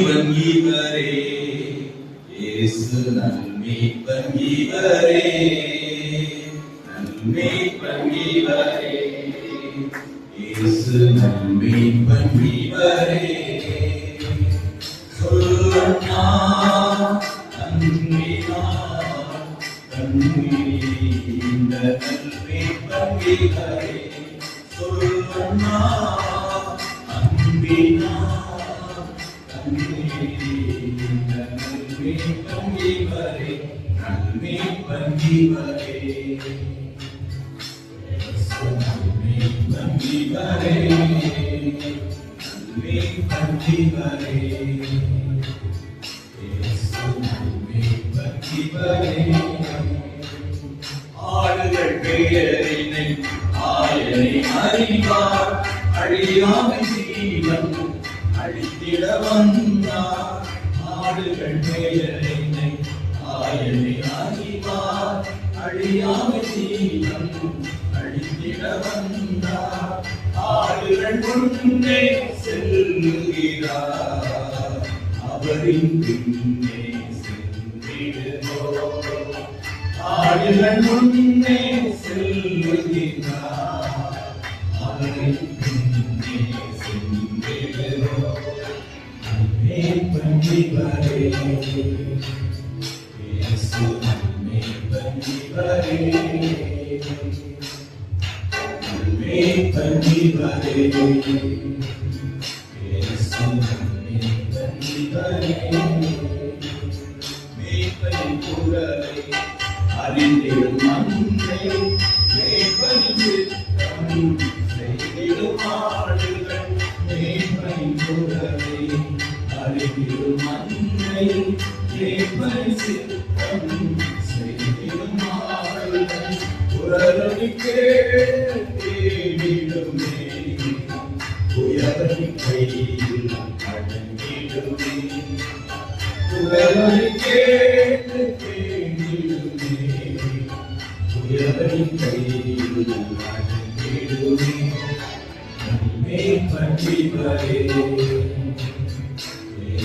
இவன் இவரே. இயேசு நன்மீட்பன் இவரே. நன்மீட்பன் இவரே. இயேசு நன்மீட்பன் இவரே. சொல்லண்ணா நன்மீனா நன்மீ இந்த நன்மீட்பன் இவரே. சொல்லண்ணா அன்பினா ஆடுகள் பெயரினை ஆயனை அறிவார். அழியாமை ஜீவன் அழித்திட வந்தார். ஆடுகள் பெயரினை ஆயனை அறிவார் அழியாமை ஜீவன் அழித்திட வந்தார் ஆடுகள் முன்னே செல்லுகிறார் அவரின் பின்னே ஆடுகள் முன்னே செல்லுகிறார் அவரின் அறிந்திடும் அன்னை மேய்ப்பனின் சித்தம் அறிந்திடும் அன்னை மேய்ப்பனின் சித்தம் செய்திடும் ஆடுகள் குரலை கேட்டிடுமே உயர்வை கையில் அடங்கிடுமே உயர்வை கேட்டு தேடிடுமே உயர்வை கையில் அடங்கிடுமே நம்மை பற்றிவரே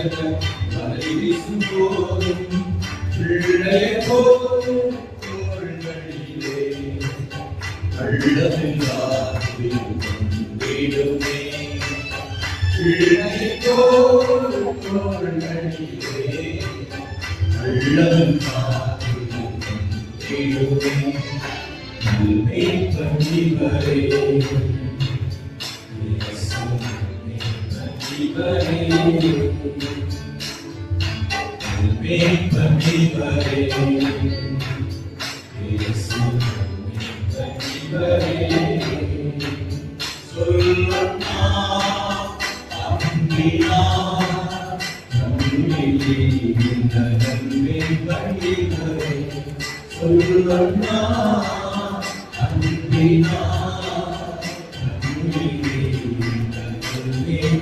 பற்றிவரே நம்மை பற்றிவரே இயேசு நம்மை பற்றிவரே கள்ளம் வந்தை சாடும் Thank you.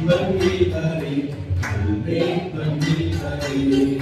mein bhare வந்திடுமே Thank you.